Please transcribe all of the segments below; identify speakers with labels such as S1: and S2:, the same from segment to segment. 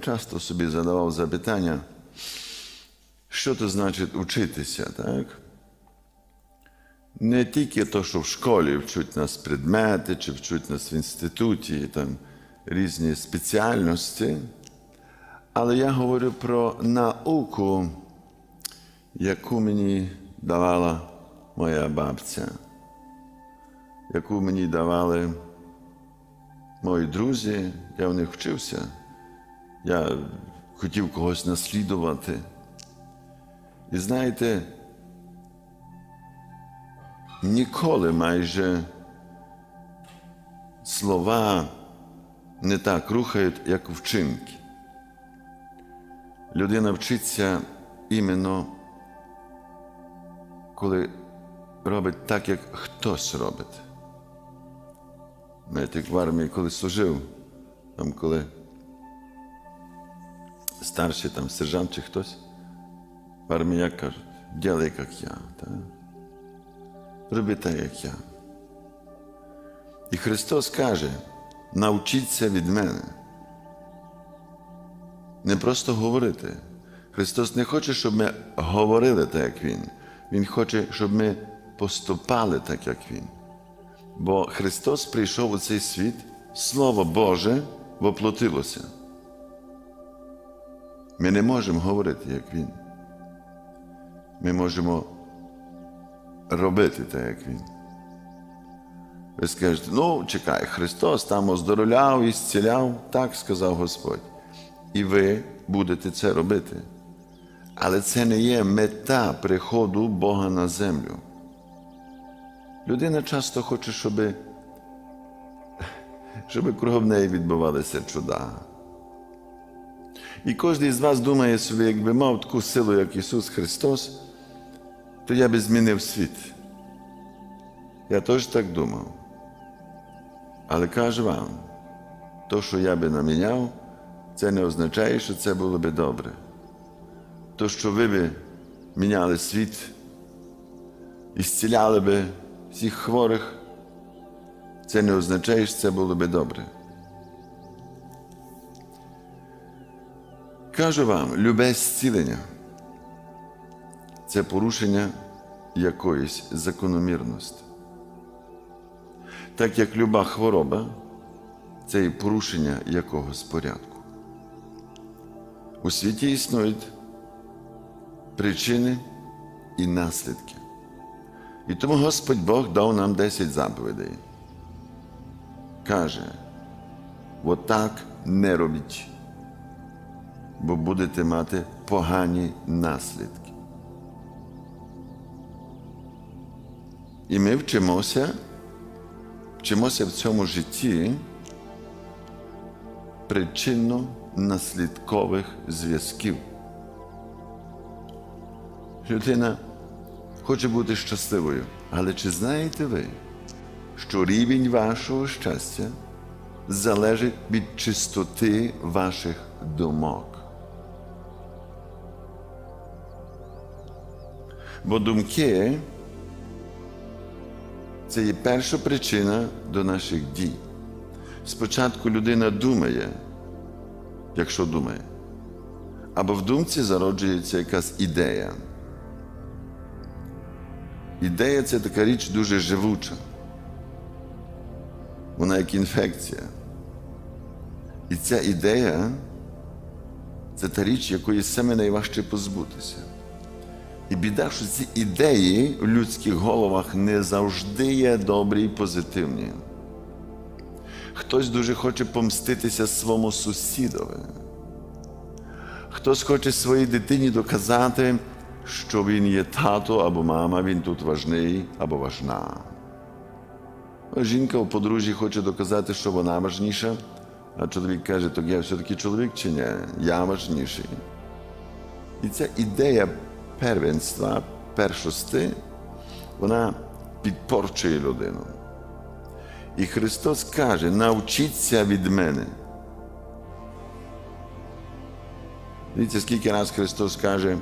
S1: Часто собі задавав запитання, що це значить учитися, так? Не тільки то, що в школі вчуть нас предмети, чи вчуть нас в інституті, там різні спеціальності, але я говорю про науку, яку мені давала моя бабця, яку мені давали мої друзі, я в них вчився. Я хотів когось наслідувати. І знаєте, ніколи майже слова не так рухають, як вчинки. Людина вчиться іменно, коли робить так, як хтось робить. Знаєте, як в армії, коли служив, там коли старший там сержант чи хтось в армії як кажуть, ділай, як я. Так? Роби так, як я. І Христос каже, навчіться від мене. Не просто говорити. Христос не хоче, щоб ми говорили так, як Він. Він хоче, щоб ми поступали так, як Він. Бо Христос прийшов у цей світ, Слово Боже воплотилося. Ми не можемо говорити, як Він. Ми можемо робити так, як Він. Ви скажете, ну, чекай, Христос там оздоровляв і зціляв, так сказав Господь. І ви будете це робити. Але це не є мета приходу Бога на землю. Людина часто хоче, щоб, щоб кругом неї відбувалися чуда. І кожен з вас думає собі, якби мав таку силу, як Ісус Христос, то я би змінив світ. Я теж так думав. Але кажу вам, то, що я би наміняв, це не означає, що це було би добре. То, що ви би міняли світ і зціляли би всіх хворих, це не означає, що це було би добре. Кажу вам, любе зцілення це порушення якоїсь закономірності. Так як люба хвороба це і порушення якогось порядку. У світі існують причини і наслідки. І тому Господь Бог дав нам 10 заповідей. Каже, отак не робіть, бо будете мати погані наслідки. І ми вчимося, вчимося в цьому житті причинно-наслідкових зв'язків. Людина хоче бути щасливою, але чи знаєте ви, що рівень вашого щастя залежить від чистоти ваших думок? Бо думки це є перша причина до наших дій. Спочатку людина думає, якщо думає, або в думці зароджується якась ідея. Ідея це така річ дуже живуча. Вона як інфекція. І ця ідея це та річ, якої саме найважче позбутися. І біда, що ці ідеї в людських головах не завжди є добрі і позитивні. Хтось дуже хоче помститися своєму сусідові. Хтось хоче своїй дитині доказати, що він є тато або мама, він тут важний або важна. Жінка у подружжі хоче доказати, що вона важніша, а чоловік каже, то я все-таки чоловік чи ні? Я важніший. І ця ідея первенства, першости, вона підпорчує людину. І Христос каже: навчіться від мене. Дивіться, скільки раз Христос каже,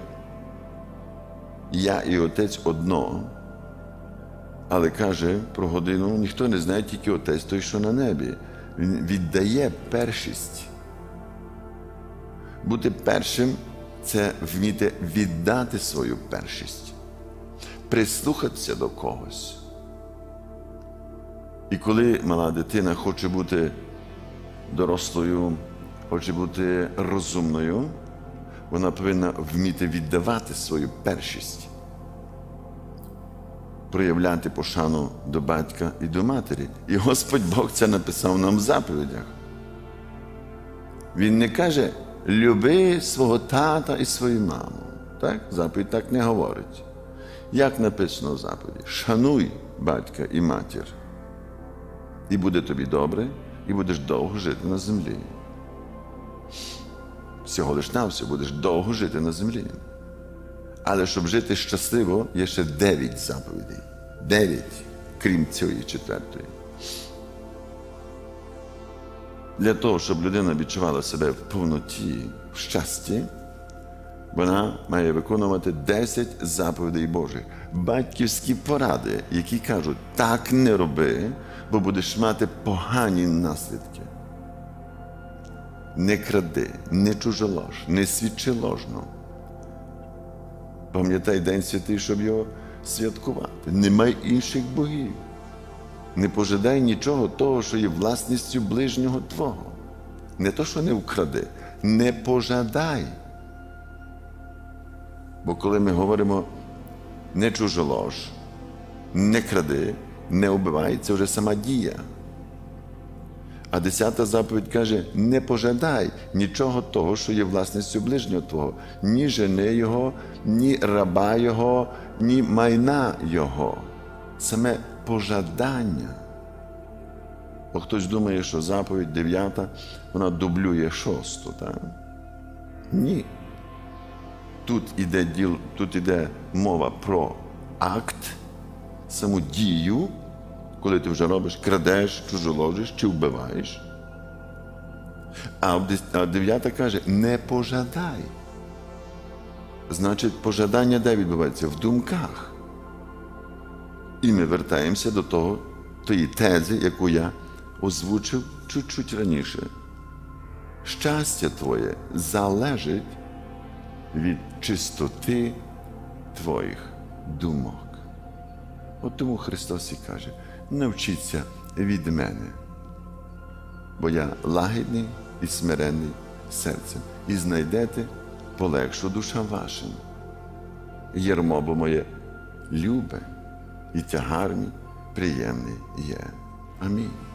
S1: я і Отець одно, але каже про годину, ніхто не знає, тільки Отець той, що на небі. Він віддає першість Бути першим це вміти віддати свою першість, прислухатися до когось. І коли мала дитина хоче бути дорослою, хоче бути розумною, вона повинна вміти віддавати свою першість, проявляти пошану до батька і до матері. І Господь Бог це написав нам в заповідях. Він не каже, люби свого тата і свою маму. Так? Заповідь так не говорить. Як написано в заповіді? Шануй батька і матір. І буде тобі добре, і будеш довго жити на землі. Всього лиш навсього будеш довго жити на землі. Але щоб жити щасливо, є ще дев'ять заповідей. Дев'ять, крім цієї четвертої. Для того, щоб людина відчувала себе в повноті, в щасті, вона має виконувати 10 заповідей Божих, батьківські поради, які кажуть, так не роби, бо будеш мати погані наслідки. Не кради, не чужолож, не свідчи ложно. Пам'ятай День святий, щоб його святкувати. Немає інших богів. Не пожидай нічого того, що є власністю ближнього Твого. Не то, що не вкради, не пожадай. Бо коли ми говоримо не чужолож, не кради, не убивай, це вже сама дія. А десята заповідь каже: не пожадай нічого того, що є власністю ближнього Твого, ні жени Його, ні раба Його, ні майна Його. Саме пожадання. Бо хтось думає, що заповідь дев'ята, вона дублює шосту. Так? Ні. Тут іде, діл, тут іде мова про акт, саму дію, коли ти вже робиш, крадеш, чужоложиш чи вбиваєш. А в дес- а дев'ята каже: не пожадай. Значить, пожадання де відбувається? В думках. І ми вертаємося до того, тої тези, яку я озвучив чуть-чуть раніше. Щастя твоє залежить від чистоти твоїх думок. От тому Христос і каже: навчіться від мене, бо я лагідний і смиренний серцем, і знайдете полегшу душа вашим. Єрмо бо моє любе і тягар приємний є. Амінь.